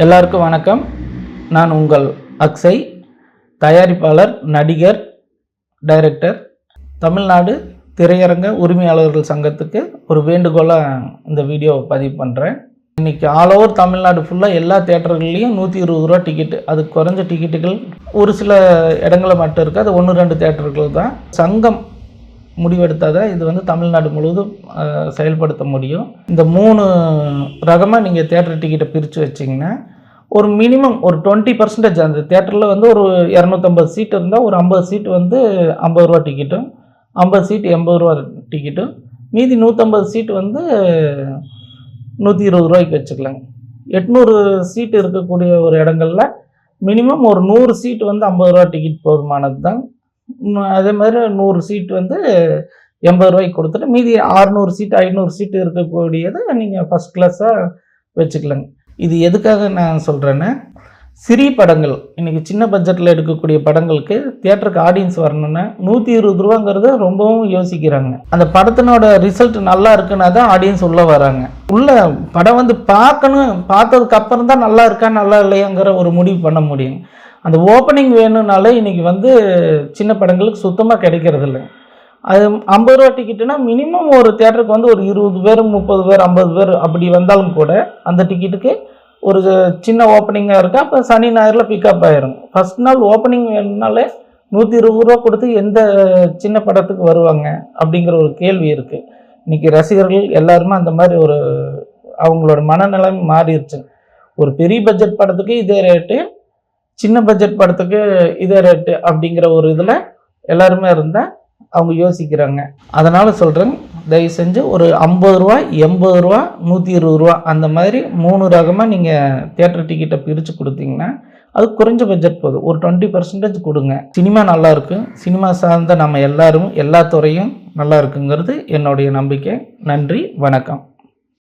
எல்லாருக்கும் வணக்கம். நான் உங்கள் அக்ஸை தயாரிப்பாளர் நடிகர் டைரக்டர். தமிழ்நாடு திரையரங்க உரிமையாளர்கள் சங்கத்துக்கு ஒரு வேண்டுகோளாக இந்த வீடியோவை பதிவு பண்ணுறேன் இன்றைக்கி ஆல் ஓவர் தமிழ்நாடு ஃபுல்லாக எல்லா தேட்டர்கள்லேயும் நூற்றி இருபது ரூபா டிக்கெட்டு அது குறைஞ்ச டிக்கெட்டுகள் ஒரு சில இடங்களில் மட்டும் இருக்குது அது ஒன்று ரெண்டு தேட்டர்கள் தான். சங்கம் முடிவெடுத்தால் தான் இது வந்து தமிழ்நாடு முழுவதும் செயல்படுத்த முடியும். இந்த மூணு ரகமாக நீங்கள் தேட்டர் டிக்கெட்டை பிரித்து வச்சிங்கன்னா ஒரு மினிமம் ஒரு டுவெண்ட்டி பர்சன்டேஜ் அந்த தேட்டரில் வந்து ஒரு இரநூத்தம்பது சீட் இருந்தால் ஒரு ஐம்பது சீட் வந்து ஐம்பது ரூபா டிக்கெட்டும் ஐம்பது சீட் எண்பது ரூபா டிக்கெட்டும் மீதி நூற்றம்பது சீட் வந்து நூற்றி இருபது ரூபாய்க்கு வச்சுக்கலாங்க. எட்நூறு சீட் இருக்கக்கூடிய ஒரு இடங்கள்ல மினிமம் ஒரு நூறு சீட் வந்து ஐம்பது ரூபா டிக்கெட் போதுமானது தான் அதே மாதிரி நூறு சீட் வந்து எண்பது ரூபாய்க்கு கொடுத்துட்டு மீதி அறுநூறு சீட் ஐநூறு சீட்டு இருக்கக்கூடியதை நீங்கள் ஃபஸ்ட் கிளாஸாக வச்சுக்கலாங்க. இது எதுக்காக நான் சொல்கிறேன்னா சிறிய படங்கள். இன்றைக்கி சின்ன பட்ஜெட்டில் எடுக்கக்கூடிய படங்களுக்கு தியேட்டருக்கு ஆடியன்ஸ் வரணுன்னா நூற்றி இருபது ரூபாங்கிறத ரொம்பவும் யோசிக்கிறாங்க. அந்த படத்தினோட ரிசல்ட் நல்லா இருக்குன்னா தான் ஆடியன்ஸ் உள்ளே வராங்க. உள்ள படம் வந்து பார்க்கணும் பார்த்ததுக்கு அப்புறம் தான் நல்லா இருக்கா நல்லா இல்லையாங்கிற ஒரு முடிவு பண்ண முடியும். அந்த ஓப்பனிங் வேணும்னாலே இன்றைக்கி வந்து சின்ன படங்களுக்கு சுத்தமாக கிடைக்கிறது இல்லை அது ஐம்பது ரூபா டிக்கெட்டுனா மினிமம் ஒரு தேட்டருக்கு வந்து ஒரு இருபது பேர் முப்பது பேர் ஐம்பது பேர் அப்படி வந்தாலும் கூட அந்த டிக்கெட்டுக்கு ஒரு சின்ன ஓப்பனிங்காக இருக்கா. அப்போ சனி ஞாயிறில் பிக்கப் ஆயிரும். ஃபர்ஸ்ட் நாள் ஓப்பனிங் வேணும்னாலே நூற்றி இருபது ரூபா கொடுத்து எந்த சின்ன படத்துக்கு வருவாங்க அப்படிங்கிற ஒரு கேள்வி இருக்குது இன்றைக்கி ரசிகர்கள் எல்லாருமே அந்த மாதிரி ஒரு அவங்களோட மனநிலைமை மாறிடுச்சு. ஒரு பெரிய பட்ஜெட் படத்துக்கு இதே ரேட்டு சின்ன பட்ஜெட் படத்துக்கு இதே ரேட்டு அப்படிங்கிற ஒரு இதில் எல்லாருமே இருந்தால் அவங்க யோசிக்கிறாங்க. அதனால் சொல்கிறேங்க தயவு செஞ்சு ஒரு ஐம்பது ரூபா எண்பது ரூபா நூற்றி இருபது ரூபா அந்த மாதிரி மூணு ரகமாக நீங்கள் தேட்டர் டிக்கெட்டை பிரித்து கொடுத்தீங்கன்னா அது குறைஞ்ச பட்ஜெட் போதும் ஒரு டுவெண்ட்டி பர்சன்டேஜ் கொடுங்க. சினிமா நல்லா சினிமா சார்ந்த நம்ம எல்லாரும் எல்லா துறையும் நல்லா இருக்குங்கிறது என்னுடைய நம்பிக்கை. நன்றி வணக்கம்.